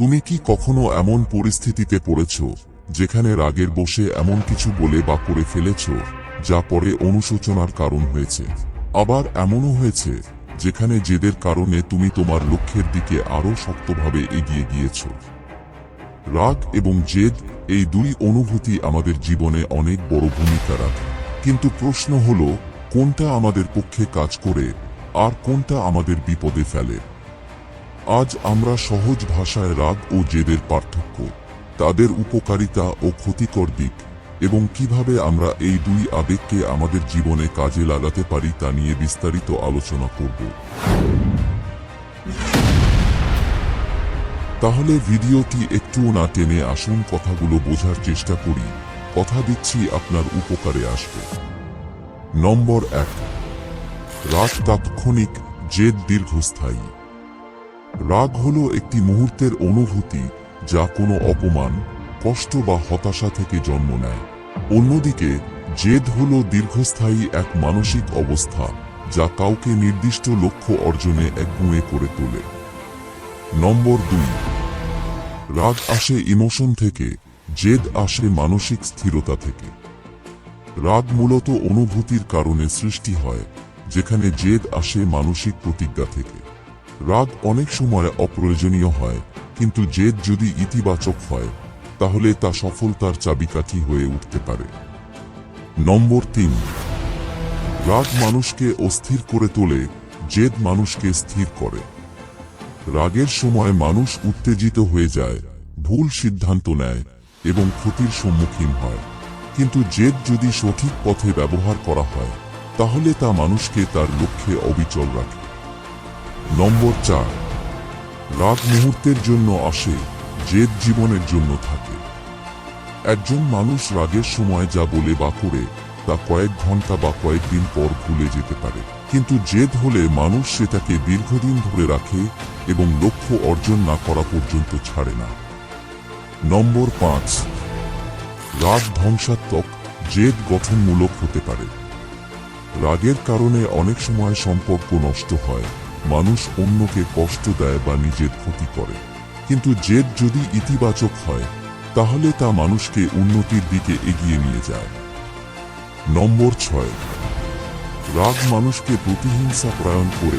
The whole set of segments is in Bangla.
তুমি কি কখনো এমন পরিস্থিতিতে পড়েছ, যেখানে রাগের বসে এমন কিছু বলে বা করে ফেলেছ, যা পরে অনুশোচনার কারণ হয়েছে? আবার এমনও হয়েছে, যেখানে জেদের কারণে তুমি তোমার লক্ষ্যের দিকে আরও শক্তভাবে এগিয়ে গিয়েছ। রাগ এবং জেদ এই দুই অনুভূতি আমাদের জীবনে অনেক বড় ভূমিকা রাখে। কিন্তু প্রশ্ন হল, কোনটা আমাদের পক্ষে কাজ করে, আর কোনটা আমাদের বিপদে ফেলে? আজ আমরা সহজ ভাষায় রাগ ও জেদের পার্থক্য, তাদের উপকারিতা ও ক্ষতিকর দিক, এবং কীভাবে আমরা এই দুই আবেগকে আমাদের জীবনে কাজে লাগাতে পারি তা নিয়ে বিস্তারিত আলোচনা করব। তাহলে ভিডিওটি একটুও না টেনে আসুন, কথাগুলো বোঝার চেষ্টা করি, কথা দিচ্ছি আপনার উপকারে আসবে। নম্বর এক, রাগ তাৎক্ষণিক, জেদ দীর্ঘস্থায়ী। রাগ হলো একটি মুহূর্তের অনুভূতি যা কোনো অপমান, কষ্ট বা হতাশা থেকে জন্ম নেয়। অন্যদিকে, জেদ হলো দীর্ঘস্থায়ী এক মানসিক অবস্থা যা কাউকে নির্দিষ্ট লক্ষ্য অর্জনে একগুঁয়ে করে তোলে। নম্বর দুই, রাগ আসে ইমোশন থেকে, জেদ আসে মানসিক স্থিরতা থেকে। রাগ মূলত অনুভূতির কারণে সৃষ্টি হয়, যেখানে জেদ আসে মানসিক প্রতিজ্ঞা থেকে। রাগ অনেক সময় অপ্রয়োজনীয় হয়, কিন্তু জেদ যদি ইতিবাচক হয়, তাহলে তা সফলতার চাবিকাঠি হয়ে উঠতে পারে। নম্বর তিন, রাগ মানুষকে অস্থির করে তোলে, জেদ মানুষকে স্থির করে। রাগের সময় মানুষ উত্তেজিত হয়ে যায়, ভুল সিদ্ধান্ত নেয় এবং ক্ষতির সম্মুখীন হয়। কিন্তু জেদ যদি সঠিক পথে ব্যবহার করা হয়, তাহলে তা মানুষকে তার লক্ষ্যে অবিচল রাখে। নম্বর চার। রাগ মুহূর্তের জন্য আসে, জেদ জীবনের জন্য থাকে। একজন মানুষ রাগের সময় যা বলে বা করে, তা কয়েক ঘণ্টা বা কয়েকদিন পর ভুলে যেতে পারে। কিন্তু জেদ হলে মানুষ সেটাকে দীর্ঘদিন ধরে রাখে এবং লক্ষ্য অর্জন না করা পর্যন্ত ছাড়ে না। নম্বর পাঁচ। রাগ ধ্বংসাত্মক, জেদ গঠনমূলক হতে পারে। রাগের কারণে অনেক সময় সম্পর্ক নষ্ট হয়। মানুষ অন্যকে কষ্ট দেয় বা নিজের ক্ষতি করে। কিন্তু জেদ যদি ইতিবাচক হয়, তাহলে তা মানুষকে উন্নতির দিকে এগিয়ে নিয়ে যায়। নম্বর ছয়। রাগ মানুষকে প্রতিহিংসা প্রয়ণ করে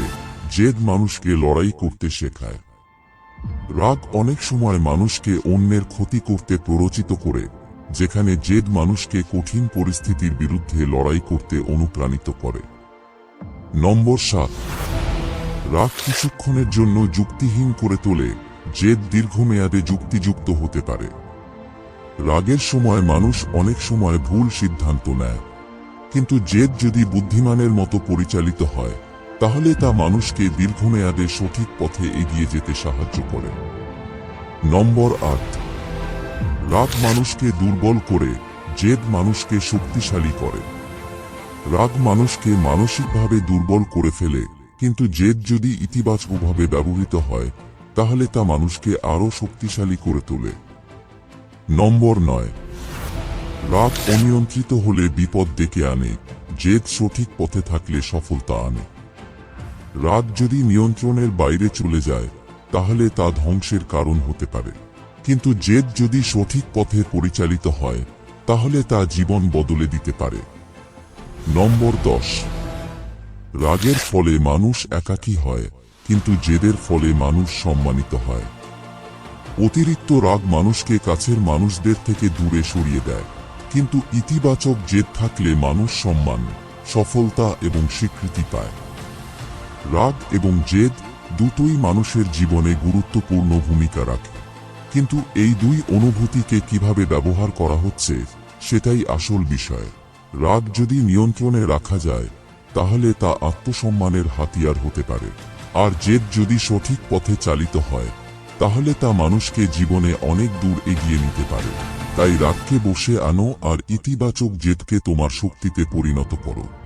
জেদ মানুষকে লড়াই করতে শেখায়। রাগ অনেক সময় মানুষকে অন্যের ক্ষতি করতে প্ররোচিত করে, যেখানে জেদ মানুষকে কঠিন পরিস্থিতির বিরুদ্ধে লড়াই করতে অনুপ্রাণিত করে। নম্বর সাত। রাগ কিছুক্ষণের জন্য যুক্তিহীন করে তোলে, জেদ দীর্ঘমেয়াদে যুক্তিযুক্ত হতে পারে। রাগের সময় মানুষ অনেক সময় ভুল সিদ্ধান্ত নেয়। কিন্তু জেদ যদি বুদ্ধিমানের মতো পরিচালিত হয়, তাহলে তা মানুষকে দীর্ঘমেয়াদে সঠিক পথে এগিয়ে যেতে সাহায্য করে। নম্বর আট। রাগ মানুষকে দুর্বল করে, জেদ মানুষকে শক্তিশালী করে। রাগ মানুষকে মানসিকভাবে দুর্বল করে ফেলে কিন্তু জেদ যদি ইতিবাচকভাবে ব্যবহৃত হয়, তাহলে তা মানুষকে আরও শক্তিশালী করে তোলে। নম্বর নয়। রাগ অনিয়ন্ত্রিত হলে বিপদ ডেকে আনে, জেদ সঠিক পথে থাকলে সফলতা আনে। রাগ যদি নিয়ন্ত্রণের বাইরে চলে যায়, তাহলে তা ধ্বংসের কারণ হতে পারে। কিন্তু জেদ যদি সঠিক পথে পরিচালিত হয়, তাহলে তা জীবন বদলে দিতে পারে। নম্বর দশ। রাগের ফলে মানুষ একাকী হয়, কিন্তু জেদের ফলে মানুষ সম্মানিত হয়। অতিরিক্ত রাগ মানুষকে কাছের মানুষদের থেকে দূরে সরিয়ে দেয়, কিন্তু ইতিবাচক জেদ থাকলে মানুষ সম্মান, সফলতা এবং স্বীকৃতি পায়। রাগ এবং জেদ দুটোই মানুষের জীবনে গুরুত্বপূর্ণ ভূমিকা রাখে, কিন্তু এই দুই অনুভূতিকে কীভাবে ব্যবহার করা হচ্ছে, সেটাই আসল বিষয়। রাগ যদি নিয়ন্ত্রণে রাখা যায় তাহলে তা আত্মসম্মানের হাতিয়ার হতে পারে। আর জেদ যদি সঠিক পথে চালিত হয়, তাহলে তা মানুষকে জীবনে অনেক দূর এগিয়ে নিতে পারে। তাই রাগকে বসে আনো আর ইতিবাচক জেদকে তোমার শক্তিতে পরিণত করো।